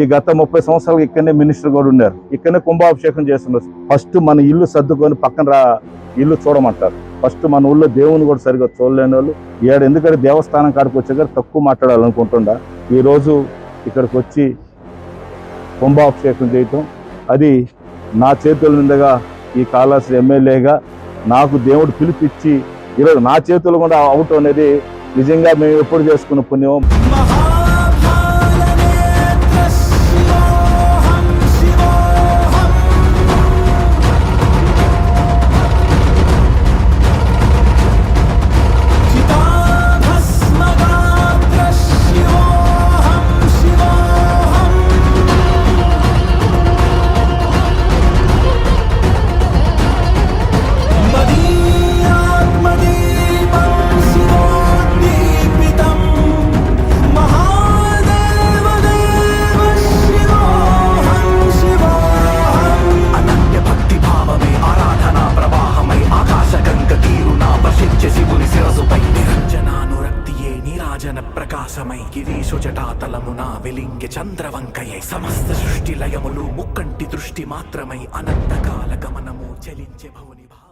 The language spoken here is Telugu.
ఈ గత ముప్పై సంవత్సరాలు ఇక్కడనే మినిస్టర్ కూడా ఉన్నారు. ఇక్కడనే కుంభాభిషేకం చేస్తున్నారు ఫస్ట్ మన ఇల్లు సర్దుకొని పక్కన రా ఇల్లు చూడమంటారు. ఫస్ట్ మన ఊళ్ళో దేవుని కూడా సరిగా చూడలేని వాళ్ళు. ఏడు ఎందుకంటే దేవస్థానం కాడికి వచ్చాక తక్కువ మాట్లాడాలనుకుంటుండా. ఈ రోజు ఇక్కడికి వచ్చి కుంభాభిషేకం చేయటం అది నా చేతుల నిండగా ఈ కాళాశ్రీ ఎమ్మెల్యేగా నాకు దేవుడు పిలిపిచ్చి ఈరోజు నా చేతులు కూడా అవటం అనేది నిజంగా మేము ఎప్పుడు చేసుకున్న పుణ్యం. ప్రకాశమై గిరీశు జటాతలమున వెలింగె చంద్రవంకయై సమస్త సృష్టి లయములు ముక్కంటి దృష్టి మాత్రమై అనంతకాల గమనము చలించే భవని